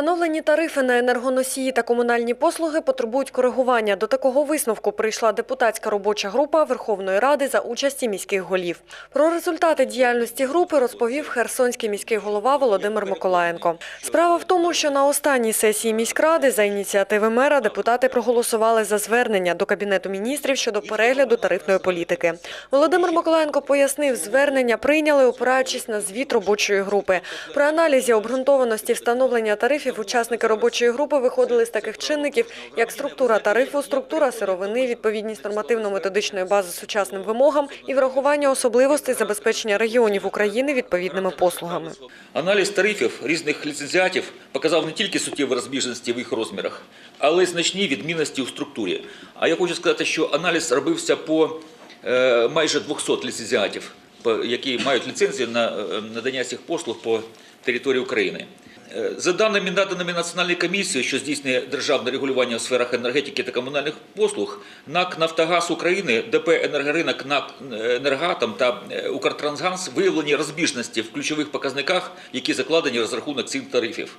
Встановлені тарифи на енергоносії та комунальні послуги потребують коригування. До такого висновку прийшла депутатська робоча група Верховної Ради за участі міських голів. Про результати діяльності групи розповів херсонський міський голова Володимир Миколаєнко. Справа в тому, що на останній сесії міськради за ініціативи мера депутати проголосували за звернення до Кабінету міністрів щодо перегляду тарифної політики. Володимир Миколаєнко пояснив, звернення прийняли, опираючись на звіт робочої групи. При аналізі обґрунтованості встановлення тарифів учасники робочої групи виходили з таких чинників, як структура тарифу, структура сировини, відповідність нормативно-методичної бази сучасним вимогам і врахування особливостей забезпечення регіонів України відповідними послугами. Аналіз тарифів різних ліцензіатів показав не тільки суттєві розбіжності в їх розмірах, але й значні відмінності у структурі. А я хочу сказати, що аналіз робився по е, майже 200 ліцензіатів, які мають ліцензії на е, надання цих послуг по території України. За даними наданими Національною комісією, що здійснює державне регулювання у сферах енергетики та комунальних послуг, НАК «Нафтогаз України», ДП «Енергоринок», НАК «Енергатом» та е, «Укртрансгаз» виявлені розбіжності в ключових показниках, які закладені в розрахунок цін тарифів.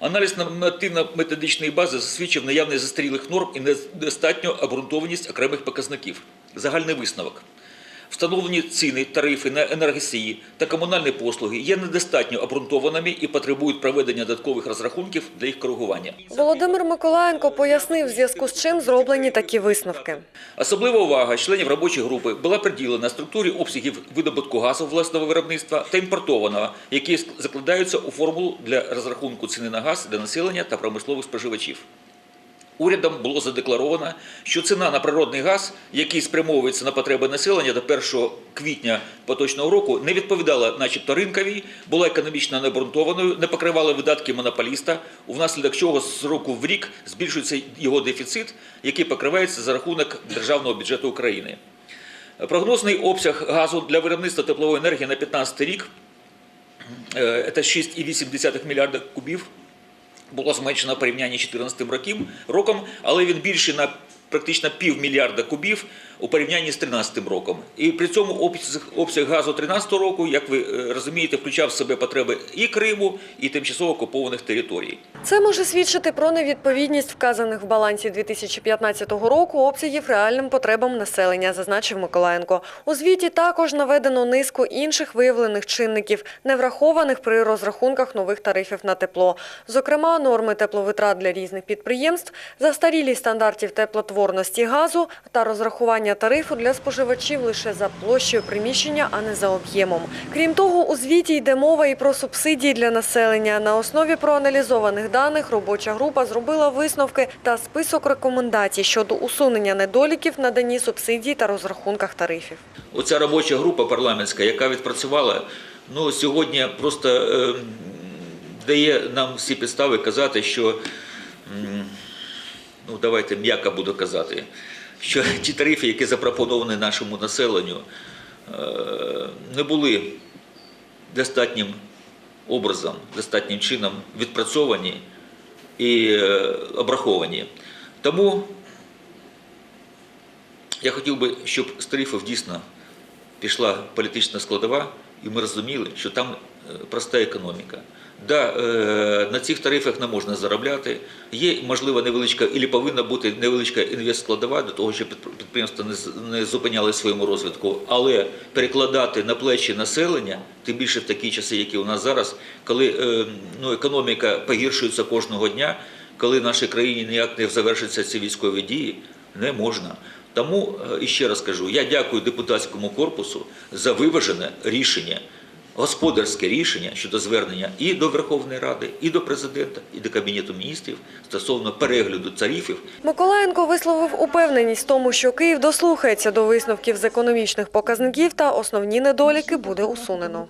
Аналіз нормативно-методичної бази засвідчив наявність застарілих норм і недостатню обґрунтованість окремих показників. Загальний висновок. Встановлені ціни, тарифи на енергосії та комунальні послуги є недостатньо обґрунтованими і потребують проведення додаткових розрахунків для їх коригування. Володимир Миколаєнко пояснив, в зв'язку з чим зроблені такі висновки. Особлива увага членів робочої групи була приділена структурі обсягів видобутку газу власного виробництва та імпортованого, які закладаються у формулу для розрахунку ціни на газ для населення та промислових споживачів. Урядом було задекларовано, що ціна на природний газ, який спрямовується на потреби населення до 1 квітня поточного року, не відповідала, начебто, ринковій, була економічно необґрунтованою, не покривала видатки монополіста, внаслідок чого з року в рік збільшується його дефіцит, який покривається за рахунок державного бюджету України. Прогнозний обсяг газу для виробництва теплової енергії на 2015 рік е, це 6,8 мільярда кубів було зменшено в порівнянні з 2014 роком, роком, але він більший на практично півмільярда кубів у порівнянні з 2013 роком. І при цьому обсяг, обсяг газу 2013 року, як ви е, розумієте, включав в себе потреби і Криму, і тимчасово окупованих територій. Це може свідчити про невідповідність вказаних в балансі 2015 року обсягів реальним потребам населення, зазначив Миколаєнко. У звіті також наведено низку інших виявлених чинників, не врахованих при розрахунках нових тарифів на тепло. Зокрема, норми тепловитрат для різних підприємств, застарілість стандартів теплотворності газу та розрахування тарифу для споживачів лише за площею приміщення, а не за об'ємом. Крім того, у звіті йде мова і про субсидії для населення. На основі проаналізованих даних робоча група зробила висновки та список рекомендацій щодо усунення недоліків наданні субсидій та розрахунках тарифів. Оця робоча група парламентська, яка відпрацювала, ну сьогодні просто е, дає нам всі підстави казати, що ну давайте м'яко буду казати, що ті тарифи, які запропоновані нашому населенню, е, не були достатнім образом, достатнім чином відпрацьовані і е, обраховані. Тому я хотів би, щоб з тарифів дійсно пішла політична складова, і ми розуміли, що там проста економіка. Да, е, на цих тарифах не можна заробляти. Є, можливо, невеличка, і повинна бути невеличка інвестскладова до того, щоб підприємства не, зупиняли своєму розвитку, але перекладати на плечі населення, тим більше в такі часи, які у нас зараз, коли е, ну, економіка погіршується кожного дня, коли нашій країні ніяк не завершаться ці військові дії, не можна. Тому е, і ще раз кажу, я дякую депутатському корпусу за виважене рішення, господарське рішення щодо звернення і до Верховної Ради, і до президента, і до Кабінету міністрів стосовно перегляду тарифів Миколаєнко висловив упевненість тому, що Київ дослухається до висновків з економічних показників та основні недоліки буде усунено.